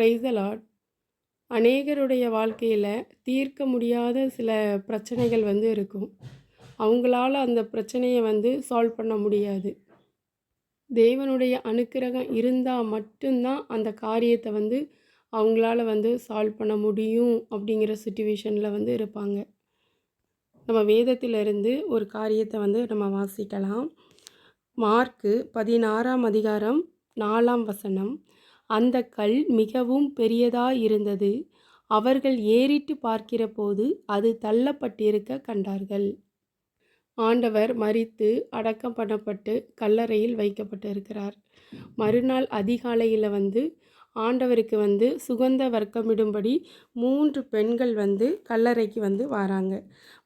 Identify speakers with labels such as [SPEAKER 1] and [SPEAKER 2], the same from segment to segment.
[SPEAKER 1] Price அநேகருடைய வாழ்க்கையில் தீர்க்க முடியாத சில பிரச்சனைகள் வந்து இருக்கும். அவங்களால அந்த பிரச்சனையை வந்து சால்வ் பண்ண முடியாது. தேவனுடைய அனுக்கிரகம் இருந்தால் மட்டும்தான் அந்த காரியத்தை வந்து அவங்களால வந்து சால்வ் பண்ண முடியும் அப்படிங்கிற சுச்சுவேஷனில் வந்து இருப்பாங்க. நம்ம வேதத்திலிருந்து ஒரு காரியத்தை வந்து நம்ம வாசிக்கலாம். மார்க்கு பதினாறாம் அதிகாரம் நாலாம் வசனம். அந்த கல் மிகவும் பெரியதாயிருந்தது. அவர்கள் ஏறிட்டு பார்க்கிறபோது அது தள்ளப்பட்டிருக்க கண்டார்கள். ஆண்டவர் மறித்து அடக்கம் பண்ணப்பட்டு கல்லறையில் வைக்கப்பட்டிருக்கிறார். மறுநாள் அதிகாலையில் வந்து ஆண்டவருக்கு வந்து சுகந்த வர்க்கமிடும்படி மூன்று பெண்கள் வந்து கல்லறைக்கு வந்து வராங்க.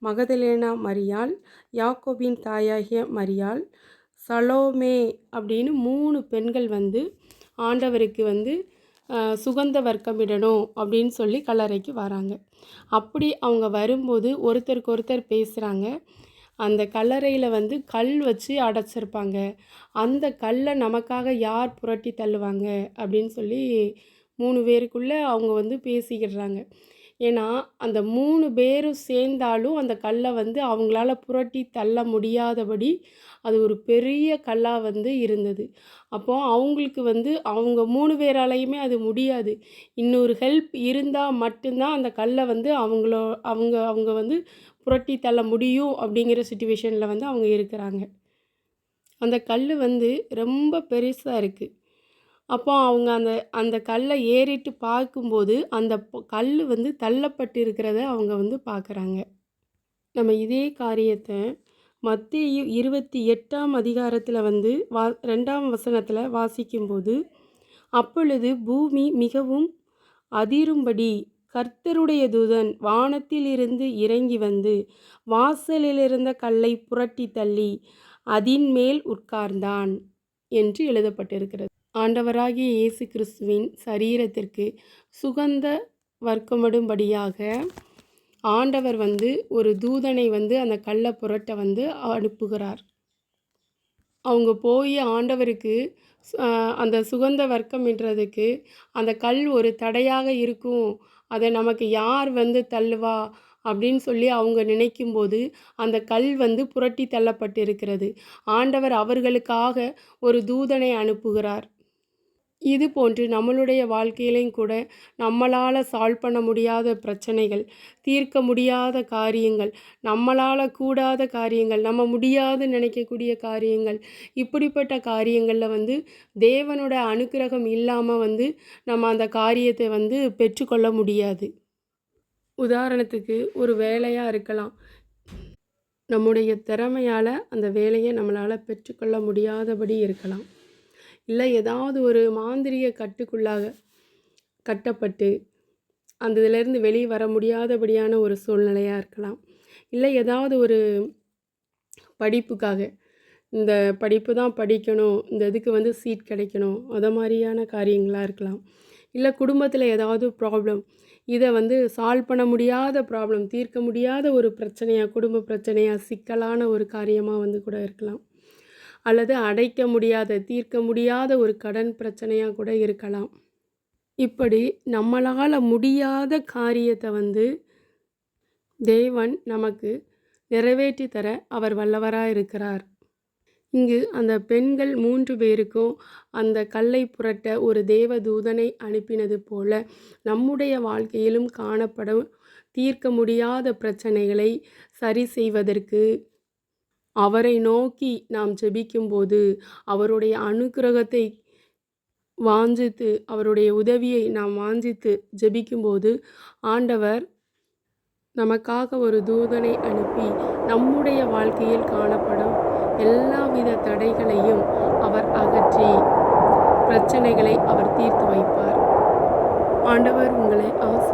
[SPEAKER 1] மகதலேனா மரியாள் யாக்கோபின் தாயாகிய மரியாள் சலோமே அப்படின்னு மூணு பெண்கள் வந்து ஆண்டவருக்கு வந்து சுகந்த வர்க்கமிடணும் அப்படின்னு சொல்லி கல்லறைக்கு வராங்க. அப்படி அவங்க வரும்போது ஒருத்தருக்கு ஒருத்தர் பேசுகிறாங்க அந்த கல்லறையில் வந்து கல் வச்சு அடைச்சிருப்பாங்க. அந்த கல்லை நமக்காக யார் புரட்டி தள்ளுவாங்க அப்படின்னு சொல்லி மூணு பேருக்குள்ளே அவங்க வந்து பேசிக்கிடுறாங்க. ஏன்னா அந்த மூணு பேரும் சேர்ந்தாலும் அந்த கல்லை வந்து அவங்களால புரட்டி தள்ள முடியாதபடி அது ஒரு பெரிய கல்லாக வந்து இருந்தது. அப்போது அவங்களுக்கு வந்து அவங்க மூணு பேராலையுமே அது முடியாது. இன்னொரு ஹெல்ப் இருந்தால் மட்டும்தான் அந்த கல்லை வந்து அவங்களோ அவங்க அவங்க வந்து புரட்டி தள்ள முடியும் அப்படிங்கிற சுச்சுவேஷனில் வந்து அவங்க இருக்கிறாங்க. அந்த கல் வந்து ரொம்ப பெருசாக இருக்குது அப்போ அவங்க அந்த அந்த கல்லை ஏறிட்டு பார்க்கும்போது அந்த கல் வந்து தள்ளப்பட்டிருக்கிறத அவங்க வந்து பார்க்குறாங்க. நம்ம இதே காரியத்தை மத்திய இருபத்தி எட்டாம் அதிகாரத்தில் வந்து வா ரெண்டாம் வசனத்தில் வாசிக்கும்போது அப்பொழுது பூமி மிகவும் அதிரும்படி கர்த்தருடைய தூதன் வானத்திலிருந்து இறங்கி வந்து வாசலில் இருந்த கல்லை புரட்டி தள்ளி அதின் மேல் உட்கார்ந்தான் என்று எழுதப்பட்டிருக்கிறது. ஆண்டவராகிய இயேசு கிறிஸ்துவின் சரீரத்திற்கு சுகந்த வர்க்கமிடும்படியாக ஆண்டவர் வந்து ஒரு தூதனை வந்து அந்த கள்ள புரட்டை வந்து அனுப்புகிறார். அவங்க போய் ஆண்டவருக்கு அந்த சுகந்த வர்க்கம்ன்றதுக்கு அந்த கல் ஒரு தடையாக இருக்கும். அதை நமக்கு யார் வந்து தள்ளுவா? அப்படின்னு சொல்லி அவங்க நினைக்கும்போது அந்த கல் வந்து புரட்டி தள்ளப்பட்டிருக்கிறது. ஆண்டவர் அவர்களுக்காக ஒரு தூதனை அனுப்புகிறார். இது போன்று நம்மளுடைய வாழ்க்கையிலையும் கூட நம்மளால் சால்வ் பண்ண முடியாத பிரச்சனைகள் தீர்க்க முடியாத காரியங்கள் நம்மளால் கூடாத காரியங்கள் நம்ம முடியாது நினைக்கக்கூடிய காரியங்கள் இப்படிப்பட்ட காரியங்களில் வந்து தேவனோட அனுக்கிரகம் இல்லாமல் வந்து நம்ம அந்த காரியத்தை வந்து பெற்றுக்கொள்ள முடியாது. உதாரணத்துக்கு ஒரு வேலையாக இருக்கலாம். நம்முடைய திறமையால் அந்த வேலையை நம்மளால் பெற்றுக்கொள்ள முடியாதபடி இருக்கலாம். இல்லை ஏதாவது ஒரு மாந்திரிய கட்டுக்குள்ளாக கட்டப்பட்டு அந்த இதிலேருந்து வெளியே வர முடியாதபடியான ஒரு சூழ்நிலையாக இருக்கலாம். இல்லை ஏதாவது ஒரு படிப்புக்காக இந்த படிப்பு தான் படிக்கணும் இந்த இதுக்கு வந்து சீட் கிடைக்கணும் அதை மாதிரியான காரியங்களாக இருக்கலாம். இல்லை குடும்பத்தில் ஏதாவது ப்ராப்ளம் இதை வந்து சால்வ் பண்ண முடியாத ப்ராப்ளம் தீர்க்க முடியாத ஒரு பிரச்சனையாக குடும்ப பிரச்சனையாக சிக்கலான ஒரு காரியமாக வந்து கூட இருக்கலாம். அல்லது அடைக்க முடியாத தீர்க்க முடியாத ஒரு கடன் பிரச்சனையாக கூட இருக்கலாம். இப்படி நம்மளால் முடியாத காரியத்தை வந்து தேவன் நமக்கு நிறைவேற்றி தர அவர் வல்லவராக இருக்கிறார். இங்கு அந்த பெண்கள் மூன்று பேருக்கும் அந்த கல்லை புரட்ட ஒரு தேவ தூதனை அனுப்பினது போல நம்முடைய வாழ்க்கையிலும் காணப்படும் தீர்க்க முடியாத பிரச்சனைகளை சரி செய்வதற்கு அவரை நோக்கி நாம் ஜெபிக்கும்போது அவருடைய அனுக்கிரகத்தை வாஞ்சித்து அவருடைய உதவியை நாம் வாஞ்சித்து ஜெபிக்கும்போது ஆண்டவர் நமக்காக ஒரு தூதனை அனுப்பி நம்முடைய வாழ்க்கையில் காணப்படும் எல்லாவித தடைகளையும் அவர் அகற்றி பிரச்சனைகளை அவர் தீர்த்து வைப்பார். ஆண்டவர் உங்களை ஆசை